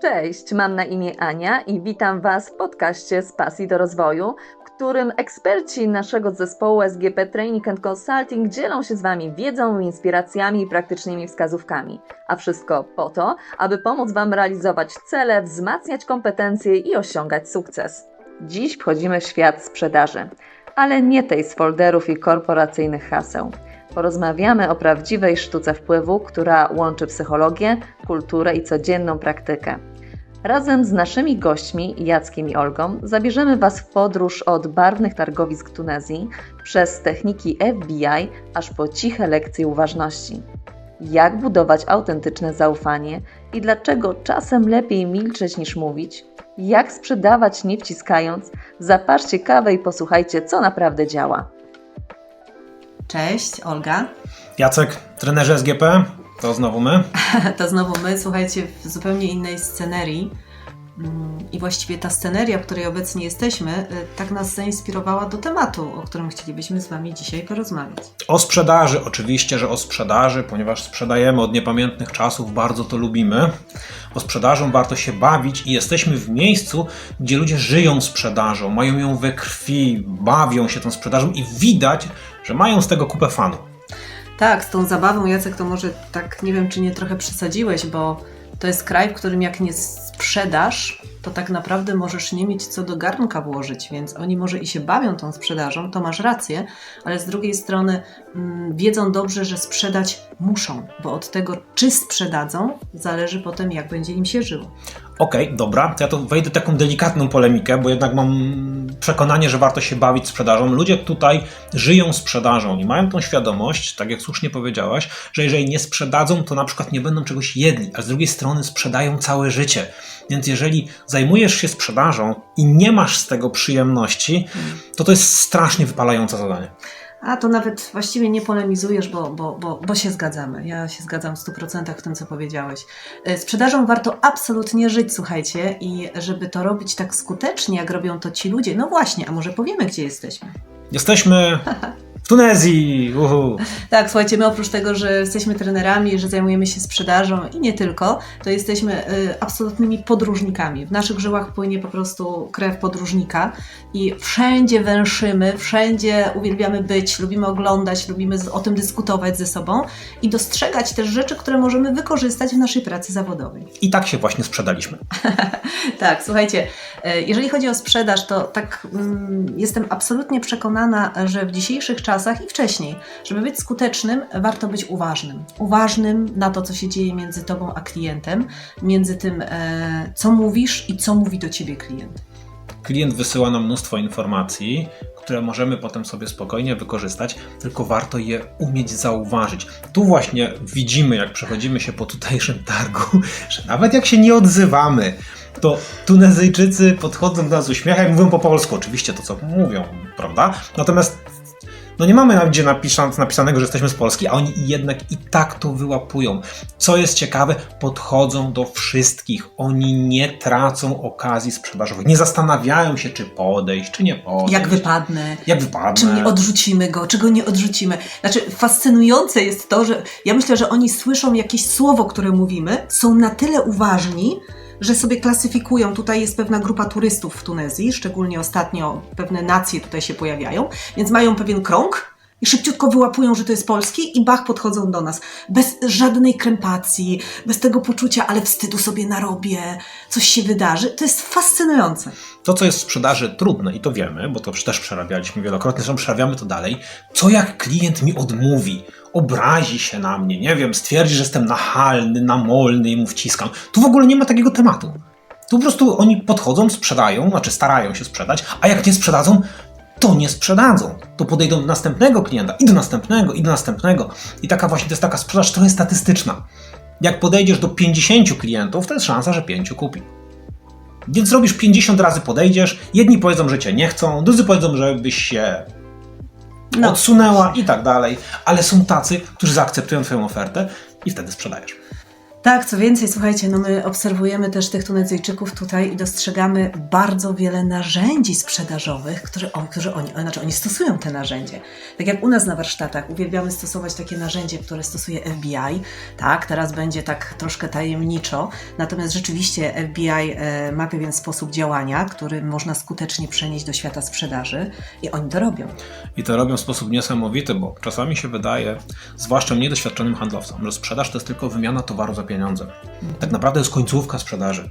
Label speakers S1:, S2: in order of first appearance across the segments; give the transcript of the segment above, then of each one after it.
S1: Cześć, mam na imię Ania i witam Was w podcaście z Pasji do Rozwoju, w którym eksperci naszego zespołu SGP Training and Consulting dzielą się z Wami wiedzą, inspiracjami i praktycznymi wskazówkami. A wszystko po to, aby pomóc Wam realizować cele, wzmacniać kompetencje i osiągać sukces. Dziś wchodzimy w świat sprzedaży, ale nie tej z folderów i korporacyjnych haseł. Porozmawiamy o prawdziwej sztuce wpływu, która łączy psychologię, kulturę i codzienną praktykę. Razem z naszymi gośćmi, Jackiem i Olgą, zabierzemy Was w podróż od barwnych targowisk Tunezji, przez techniki FBI, aż po ciche lekcje uważności. Jak budować autentyczne zaufanie i dlaczego czasem lepiej milczeć niż mówić? Jak sprzedawać nie wciskając? Zaparzcie kawę i posłuchajcie, co naprawdę działa.
S2: Cześć, Olga.
S3: Jacek, trenerzy SGP, to znowu my.
S2: To znowu my, słuchajcie, w zupełnie innej scenerii. Mm, I właściwie ta sceneria, w której obecnie jesteśmy, y, tak nas zainspirowała do tematu, o którym chcielibyśmy z Wami dzisiaj porozmawiać.
S3: O sprzedaży, oczywiście, że o sprzedaży, ponieważ sprzedajemy od niepamiętnych czasów, bardzo to lubimy. O sprzedażą warto się bawić i jesteśmy w miejscu, gdzie ludzie żyją sprzedażą, mają ją we krwi, bawią się tą sprzedażą i widać, że mają z tego kupę fanu.
S2: Tak, z tą zabawą, Jacek, to może tak, nie wiem, czy nie trochę przesadziłeś, bo to jest kraj, w którym jak nie sprzedasz, to tak naprawdę możesz nie mieć co do garnka włożyć, więc oni może i się bawią tą sprzedażą, to masz rację, ale z drugiej strony mm, wiedzą dobrze, że sprzedać muszą, bo od tego, czy sprzedadzą, zależy potem, jak będzie im się żyło.
S3: Okej, dobra, to ja to wejdę w taką delikatną polemikę, bo jednak mam przekonanie, że warto się bawić sprzedażą. Ludzie tutaj żyją sprzedażą i mają tą świadomość, tak jak słusznie powiedziałaś, że jeżeli nie sprzedadzą, to na przykład nie będą czegoś jedli, a z drugiej strony sprzedają całe życie. Więc jeżeli zajmujesz się sprzedażą i nie masz z tego przyjemności, to to jest strasznie wypalające zadanie.
S2: A to nawet właściwie nie polemizujesz, bo, bo, bo, bo się zgadzamy. Ja się zgadzam w 100% w tym, co powiedziałeś. E, Sprzedażą warto absolutnie żyć, słuchajcie, i żeby to robić tak skutecznie, jak robią to ci ludzie. No właśnie, a może powiemy, gdzie jesteśmy?
S3: Jesteśmy Tunezji! Uhu.
S2: Tak, słuchajcie, my oprócz tego, że jesteśmy trenerami, że zajmujemy się sprzedażą i nie tylko, to jesteśmy y, absolutnymi podróżnikami. W naszych żyłach płynie po prostu krew podróżnika i wszędzie węszymy, wszędzie uwielbiamy być, lubimy oglądać, lubimy z, o tym dyskutować ze sobą i dostrzegać też rzeczy, które możemy wykorzystać w naszej pracy zawodowej.
S3: I tak się właśnie sprzedaliśmy.
S2: Tak, słuchajcie, e, jeżeli chodzi o sprzedaż, to tak mm, jestem absolutnie przekonana, że w dzisiejszych czasach i wcześniej, żeby być skutecznym, warto być uważnym. Uważnym na to, co się dzieje między tobą a klientem, między tym, e, co mówisz i co mówi do ciebie klient.
S3: Klient wysyła nam mnóstwo informacji, które możemy potem sobie spokojnie wykorzystać, tylko warto je umieć zauważyć. Tu właśnie widzimy, jak przechodzimy się po tutejszym targu, że nawet jak się nie odzywamy, to Tunezyjczycy podchodzą do nas z uśmiechem i mówią po polsku. Oczywiście to, co mówią, prawda? Natomiast no nie mamy napisane, napisanego, że jesteśmy z Polski, a oni jednak i tak to wyłapują. Co jest ciekawe, podchodzą do wszystkich. Oni nie tracą okazji sprzedażowych. Nie zastanawiają się, czy podejść, czy nie podejść.
S2: Jak wypadnę,
S3: Jak wypadnę.
S2: Czy nie odrzucimy go, czy go nie odrzucimy. Znaczy, fascynujące jest to, że ja myślę, że oni słyszą jakieś słowo, które mówimy, są na tyle uważni, że sobie klasyfikują. Tutaj jest pewna grupa turystów w Tunezji, szczególnie ostatnio pewne nacje tutaj się pojawiają, więc mają pewien krąg. I szybciutko wyłapują, że to jest polski i bach, podchodzą do nas. Bez żadnej krępacji, bez tego poczucia, ale wstydu sobie narobię, coś się wydarzy. To jest fascynujące.
S3: To, co jest w sprzedaży trudne, i to wiemy, bo to też przerabialiśmy wielokrotnie, zresztą przerabiamy to dalej. Co jak klient mi odmówi, obrazi się na mnie, nie wiem, stwierdzi, że jestem nachalny, namolny i mu wciskam. Tu w ogóle nie ma takiego tematu. Tu po prostu oni podchodzą, sprzedają, znaczy starają się sprzedać, a jak nie sprzedadzą, to nie sprzedadzą. To podejdą do następnego klienta i do następnego, i do następnego. I taka właśnie to jest taka sprzedaż trochę statystyczna. Jak podejdziesz do 50 klientów, to jest szansa, że 5 kupi. Więc robisz 50 razy podejdziesz, jedni powiedzą, że cię nie chcą, drudzy powiedzą, że byś się
S2: No.
S3: odsunęła i tak dalej, ale są tacy, którzy zaakceptują twoją ofertę i wtedy sprzedajesz.
S2: Tak, co więcej, słuchajcie, no my obserwujemy też tych Tunezyjczyków tutaj i dostrzegamy bardzo wiele narzędzi sprzedażowych, które, on, które oni, znaczy oni stosują te narzędzie. Tak jak u nas na warsztatach uwielbiamy stosować takie narzędzie, które stosuje FBI, tak, teraz będzie tak troszkę tajemniczo, natomiast rzeczywiście FBI e, ma pewien sposób działania, który można skutecznie przenieść do świata sprzedaży i oni to robią.
S3: I to robią w sposób niesamowity, bo czasami się wydaje, zwłaszcza niedoświadczonym handlowcom, że sprzedaż to jest tylko wymiana towaru za pieniądze. Tak naprawdę jest końcówka sprzedaży.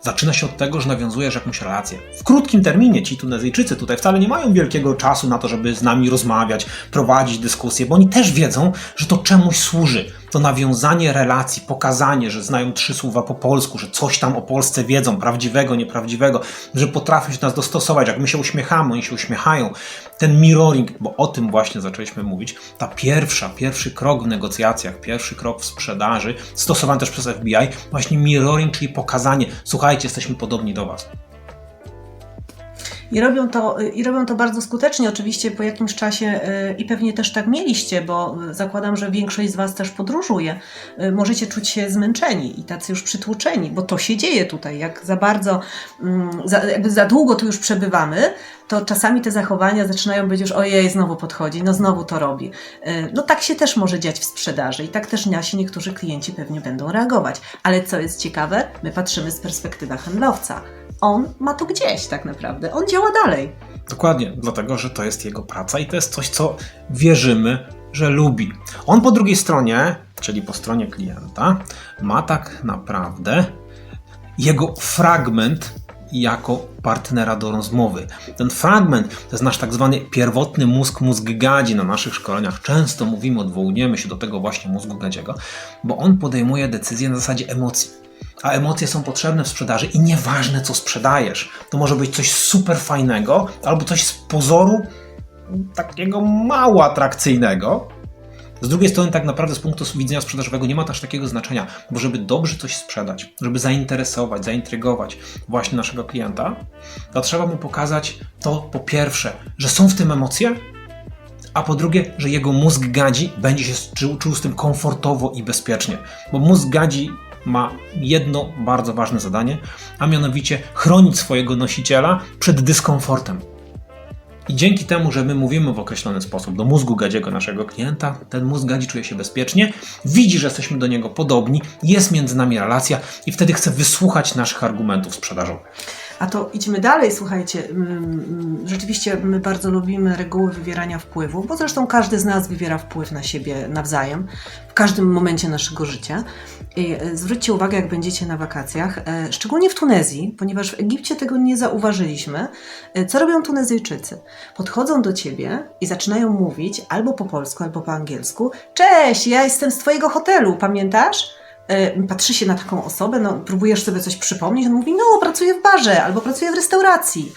S3: Zaczyna się od tego, że nawiązujesz jakąś relację. W krótkim terminie ci Tunezyjczycy tutaj wcale nie mają wielkiego czasu na to, żeby z nami rozmawiać, prowadzić dyskusje, bo oni też wiedzą, że to czemuś służy. To nawiązanie relacji, pokazanie, że znają trzy słowa po polsku, że coś tam o Polsce wiedzą, prawdziwego, nieprawdziwego, że potrafią się do nas dostosować. Jak my się uśmiechamy, oni się uśmiechają. Ten mirroring, bo o tym właśnie zaczęliśmy mówić, ta pierwsza, pierwszy krok w negocjacjach, pierwszy krok w sprzedaży, stosowany też przez FBI, właśnie mirroring, czyli pokazanie, słuchajcie, jesteśmy podobni do Was.
S2: I robią, to, I robią to bardzo skutecznie, oczywiście po jakimś czasie y, i pewnie też tak mieliście, bo zakładam, że większość z Was też podróżuje. Y, możecie czuć się zmęczeni i tacy już przytłoczeni, bo to się dzieje tutaj. Jak za bardzo, mm, za, jakby za długo tu już przebywamy, to czasami te zachowania zaczynają być już ojej, znowu podchodzi, no znowu to robi. No tak się też może dziać w sprzedaży i tak też nasi niektórzy klienci pewnie będą reagować. Ale co jest ciekawe, my patrzymy z perspektywy handlowca on ma to gdzieś tak naprawdę. On działa dalej.
S3: Dokładnie, dlatego że to jest jego praca i to jest coś, co wierzymy, że lubi. On po drugiej stronie, czyli po stronie klienta, ma tak naprawdę jego fragment jako partnera do rozmowy. Ten fragment to jest nasz tak zwany pierwotny mózg, mózg gadzi na naszych szkoleniach. Często mówimy, odwołujemy się do tego właśnie mózgu gadziego, bo on podejmuje decyzje na zasadzie emocji a emocje są potrzebne w sprzedaży i nieważne co sprzedajesz. To może być coś super fajnego albo coś z pozoru takiego mało atrakcyjnego. Z drugiej strony, tak naprawdę z punktu widzenia sprzedażowego nie ma też takiego znaczenia, bo żeby dobrze coś sprzedać, żeby zainteresować, zaintrygować właśnie naszego klienta, to trzeba mu pokazać to po pierwsze, że są w tym emocje, a po drugie, że jego mózg gadzi będzie się czuł, czuł z tym komfortowo i bezpiecznie. Bo mózg gadzi ma jedno bardzo ważne zadanie, a mianowicie chronić swojego nosiciela przed dyskomfortem. I dzięki temu, że my mówimy w określony sposób do mózgu gadziego naszego klienta, ten mózg gadzi czuje się bezpiecznie, widzi, że jesteśmy do niego podobni, jest między nami relacja i wtedy chce wysłuchać naszych argumentów sprzedażowych.
S2: A to idźmy dalej, słuchajcie. Mm, mm, rzeczywiście my bardzo lubimy reguły wywierania wpływu, bo zresztą każdy z nas wywiera wpływ na siebie nawzajem w każdym momencie naszego życia. I e, zwróćcie uwagę, jak będziecie na wakacjach, e, szczególnie w Tunezji, ponieważ w Egipcie tego nie zauważyliśmy. E, co robią Tunezyjczycy? Podchodzą do ciebie i zaczynają mówić albo po polsku, albo po angielsku: Cześć, ja jestem z twojego hotelu, pamiętasz? Patrzy się na taką osobę, no, próbujesz sobie coś przypomnieć, on mówi: No, pracuję w barze albo pracuję w restauracji.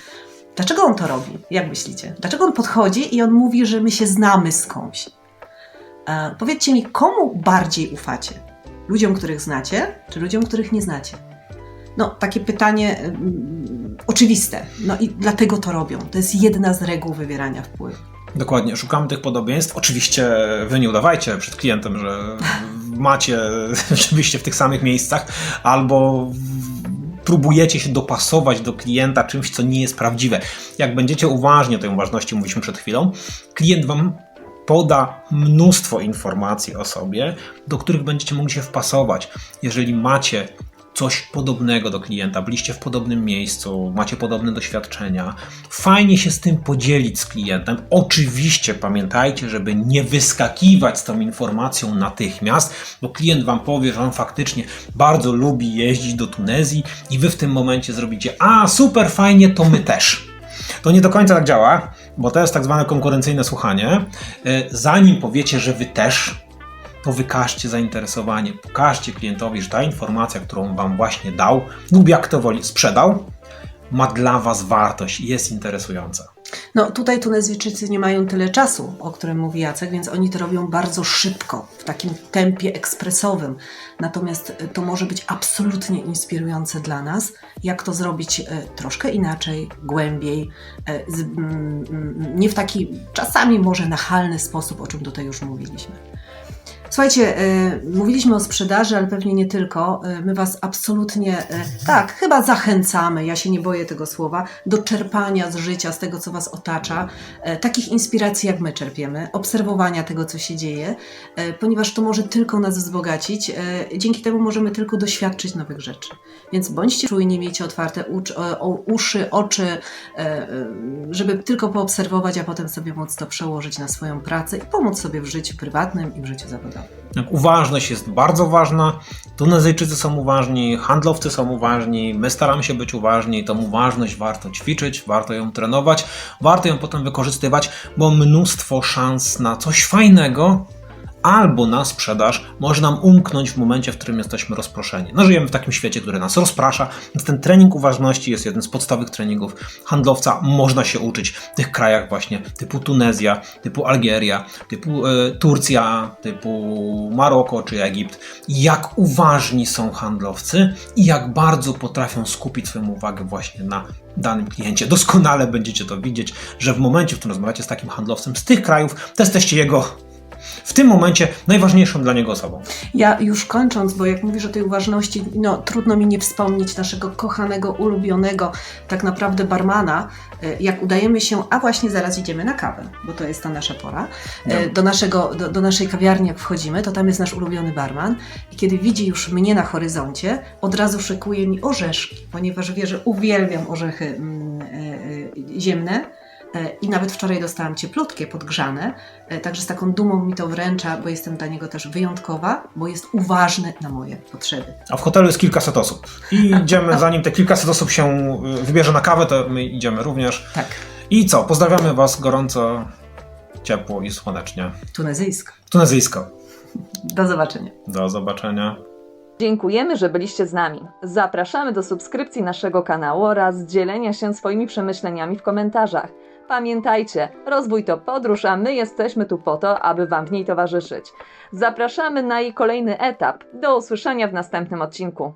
S2: Dlaczego on to robi? Jak myślicie? Dlaczego on podchodzi i on mówi, że my się znamy skądś? E, powiedzcie mi, komu bardziej ufacie? Ludziom, których znacie, czy ludziom, których nie znacie? No, takie pytanie mm, oczywiste. No i dlatego to robią. To jest jedna z reguł wywierania wpływu.
S3: Dokładnie, szukamy tych podobieństw. Oczywiście wy nie udawajcie przed klientem, że macie rzeczywiście w tych samych miejscach, albo próbujecie się dopasować do klienta czymś, co nie jest prawdziwe. Jak będziecie uważni o tej uważności, mówiliśmy przed chwilą, klient wam poda mnóstwo informacji o sobie, do których będziecie mogli się wpasować. Jeżeli macie coś podobnego do klienta, byliście w podobnym miejscu, macie podobne doświadczenia, fajnie się z tym podzielić z klientem. Oczywiście pamiętajcie, żeby nie wyskakiwać z tą informacją natychmiast, bo klient wam powie, że on faktycznie bardzo lubi jeździć do Tunezji i wy w tym momencie zrobicie: A, super, fajnie, to my też. To nie do końca tak działa, bo to jest tak zwane konkurencyjne słuchanie. E, zanim powiecie, że wy też, to wykażcie zainteresowanie, pokażcie klientowi, że ta informacja, którą wam właśnie dał, lub jak to woli, sprzedał, ma dla was wartość i jest interesująca.
S2: No tutaj Tunezyjczycy nie mają tyle czasu, o którym mówi Jacek, więc oni to robią bardzo szybko, w takim tempie ekspresowym. Natomiast e, to może być absolutnie inspirujące dla nas, jak to zrobić e, troszkę inaczej, głębiej, e, nie w taki czasami może nachalny sposób, o czym tutaj już mówiliśmy. Słuchajcie, e, mówiliśmy o sprzedaży, ale pewnie nie tylko. E, my Was absolutnie, e, tak, chyba zachęcamy, ja się nie boję tego słowa, do czerpania z życia, z tego, co Was otacza, takich inspiracji, jak my czerpiemy, obserwowania tego, co się dzieje, ponieważ to może tylko nas wzbogacić. Dzięki temu możemy tylko doświadczyć nowych rzeczy. Więc bądźcie czujni, miejcie otwarte uszy, oczy, żeby tylko poobserwować, a potem sobie móc to przełożyć na swoją pracę i pomóc sobie w życiu prywatnym i w życiu zawodowym.
S3: Tak, Uważność jest bardzo ważna. Tunezyjczycy są uważni, handlowcy są uważni, my staramy się być uważni. Tą uważność warto ćwiczyć, warto ją trenować, warto ją potem wykorzystywać, bo mnóstwo szans na coś fajnego albo na sprzedaż może nam umknąć w momencie, w którym jesteśmy rozproszeni. No, żyjemy w takim świecie, który nas rozprasza, więc ten trening uważności jest jeden z podstawowych treningów handlowca. Można się uczyć w tych krajach właśnie typu Tunezja, typu Algieria, typu e, Turcja, typu Maroko czy Egipt. Jak uważni są handlowcy i jak bardzo potrafią skupić swoją uwagę właśnie na danym kliencie. Doskonale będziecie to widzieć, że w momencie, w którym rozmawiacie z takim handlowcem z tych krajów, to jesteście jego w tym momencie najważniejszą dla niego osobą.
S2: Ja już kończąc, bo jak mówisz o tej uważności, no trudno mi nie wspomnieć naszego kochanego, ulubionego tak naprawdę barmana, e, jak udajemy się, a właśnie zaraz idziemy na kawę, bo to jest ta nasza pora, e,
S3: No.
S2: do, naszego, do, do naszej kawiarni jak wchodzimy, to tam jest nasz ulubiony barman i kiedy widzi już mnie na horyzoncie, od razu szykuje mi orzeszki, ponieważ wie, że uwielbiam orzechy mm, e, e, ziemne, I nawet wczoraj dostałam cieplutkie, podgrzane, e, także z taką dumą mi to wręcza, bo jestem dla niego też wyjątkowa, bo jest uważny na moje potrzeby.
S3: A w hotelu jest kilkaset osób. I idziemy, zanim te kilkaset osób się y, wybierze na kawę, to my idziemy również.
S2: Tak,
S3: I co? Pozdrawiamy Was gorąco, ciepło i słonecznie.
S2: tunezyjsko.
S3: Tunezyjsko.
S2: Do zobaczenia.
S3: Do zobaczenia.
S1: Dziękujemy, że byliście z nami. Zapraszamy do subskrypcji naszego kanału oraz dzielenia się swoimi przemyśleniami w komentarzach. Pamiętajcie, rozwój to podróż, a my jesteśmy tu po to, aby Wam w niej towarzyszyć. Zapraszamy na jej kolejny etap. Do usłyszenia w następnym odcinku.